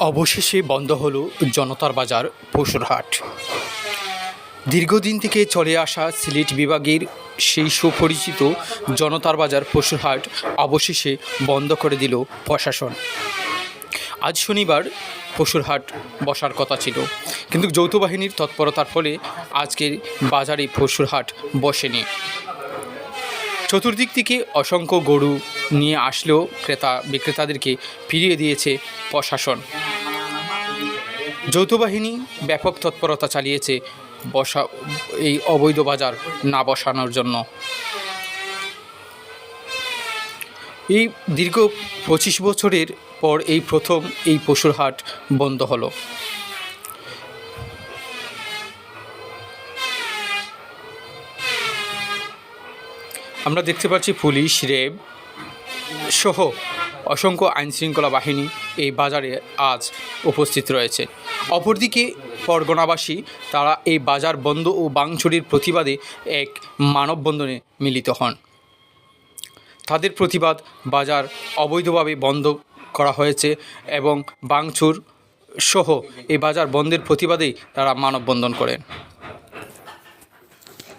অবশেষে বন্ধ হলো জনতার বাজার পশুরহাট দীর্ঘদিন থেকে চলে আসা সিলেট বিভাগের সেই সুপরিচিত জনতার বাজার পশুরহাট অবশেষে বন্ধ করে দিল প্রশাসন। আজ শনিবার পশুরহাট বসার কথা ছিল, কিন্তু যৌথ বাহিনীর তৎপরতার ফলে আজকের বাজারে পশুরহাট বসেনি। চতুর্দিক থেকে অসংখ্য গরু নিয়ে আসলেও ক্রেতা বিক্রেতাদেরকে ফিরিয়ে দিয়েছে প্রশাসন। যৌথ বাহিনী ব্যাপক তৎপরতা চালিয়েছে বসা, এই অবৈধ বাজার না বসানোর জন্য। এই দীর্ঘ পঁচিশ বছরের পর এই প্রথম এই পশুর হাট বন্ধ হলো। আমরা দেখতে পাচ্ছি পুলিশ, রেব সহ অসংখ্য আইনশৃঙ্খলা বাহিনী এই বাজারে আজ উপস্থিত রয়েছে। অপরদিকে পরগনাবাসী, তারা এই বাজার বন্ধ ও বাংচুরির প্রতিবাদে এক মানববন্ধনে মিলিত হন। তাদের প্রতিবাদ বাজার অবৈধভাবে বন্ধ করা হয়েছে এবং বাংছুর সহ এই বাজার বন্ধের প্রতিবাদেই তারা মানববন্ধন করেন।